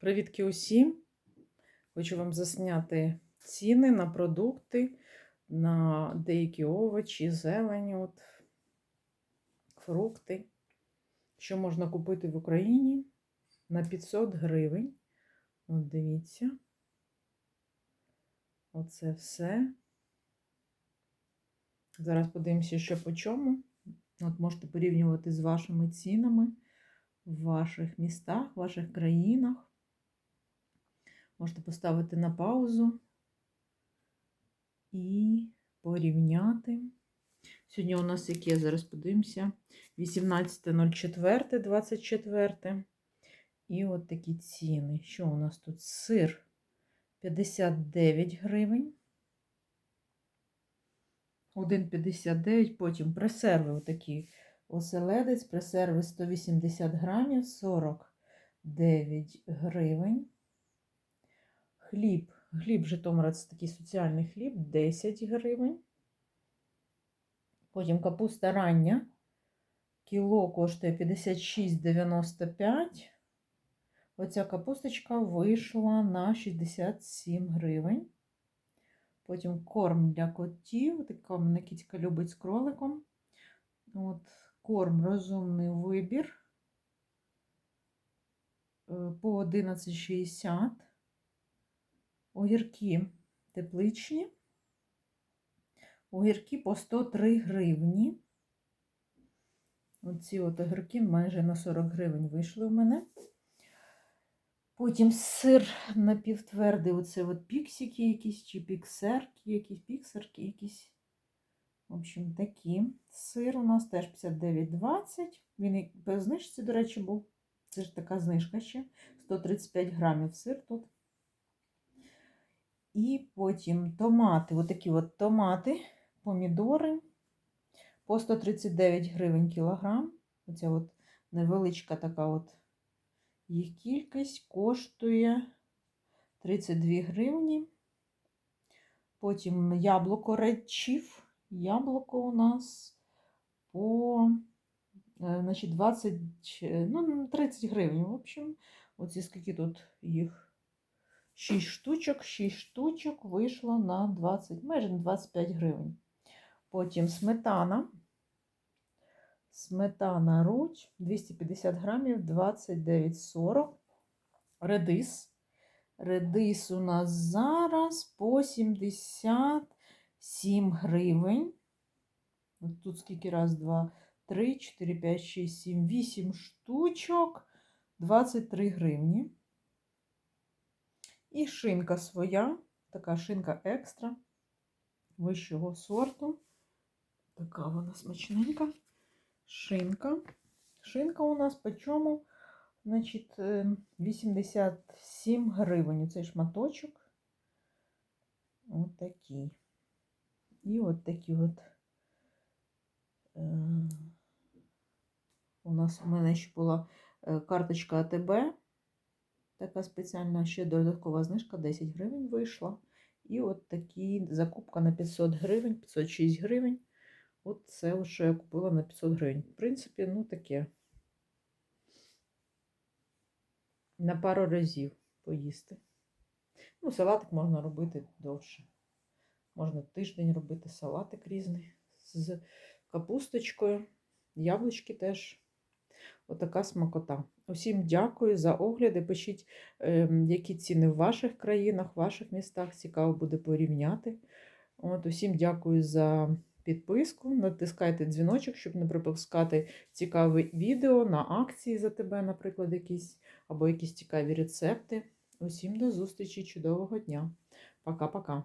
Привітки усім! Хочу вам засняти ціни на продукти, на деякі овочі, зелені, от, фрукти, що можна купити в Україні на 500 гривень. От дивіться. Оце все. Зараз подивимося, що по чому. От можете порівнювати з вашими цінами в ваших містах, в ваших країнах. Можете поставити на паузу і порівняти. Сьогодні у нас яке, зараз подивимося, 18.04.24. І от такі ціни. Що у нас тут? Сир 59 гривень. 1,59, потім пресерви отакі. Оселедець, пресерви 180 грамів, 49 гривень. Хліб. Хліб Житомира це такий соціальний хліб 10 гривень. Потім капуста рання. Кіло коштує 56,95. Оця капусточка вийшла на 67 гривень. Потім корм для котів. Така мене кітька любить з кроликом. От, Корм розумний вибір по 11,60. Огірки тепличні. Огірки по 103 гривні. Оці от огірки майже на 40 гривень вийшли у мене. Потім сир напівтвердий, оце от піксики якісь, чи піксерки, якісь піксерки якісь. В общем, такі. Сир у нас теж 59,20. Він і без знижці, до речі, був. Це ж така знижка ще. 135 грамів сир тут. І потім томати, отакі от томати, помідори по 139 гривень кілограм. Оця от невеличка така от їх кількість коштує 32 гривні. Потім яблуко речів. Яблуко у нас по значить, 20, ну, 30 гривень. В общем, оці скільки тут їх. 6 штучок, 6 штучок вийшло на 20, майже на 25 гривень. Потім сметана. Сметана руть 250 грамів, 29,40. Редис. Редис у нас зараз по 77 гривень. Тут скільки раз, два, три, 4, 5, 6, 7, 8 штучок, 23 гривні. І шинка своя, така шинка екстра вищого сорту. Така вона смачненька. Шинка. Шинка у нас по чому? Значить, 87 гривень. Цей шматочок. От. І от такі от. Е, у нас у мене ще була е, карточка АТБ. Така спеціальна ще додаткова знижка 10 гривень вийшла. І от такі закупка на 500 гривень, 506 гривень. От це, що я купила на 500 гривень. В принципі, ну таке. На пару разів поїсти. Ну, салатик можна робити довше. Можна тиждень робити салатик різний з капусточкою. Яблучки теж. Отака смакота. Усім дякую за огляди. Пишіть, ем, які ціни в ваших країнах, в ваших містах. Цікаво буде порівняти. От, Усім дякую за підписку. Натискайте дзвіночок, щоб не пропускати цікаві відео на акції за тебе, наприклад, якісь, або якісь цікаві рецепти. Усім до зустрічі, чудового дня. Пока-пока.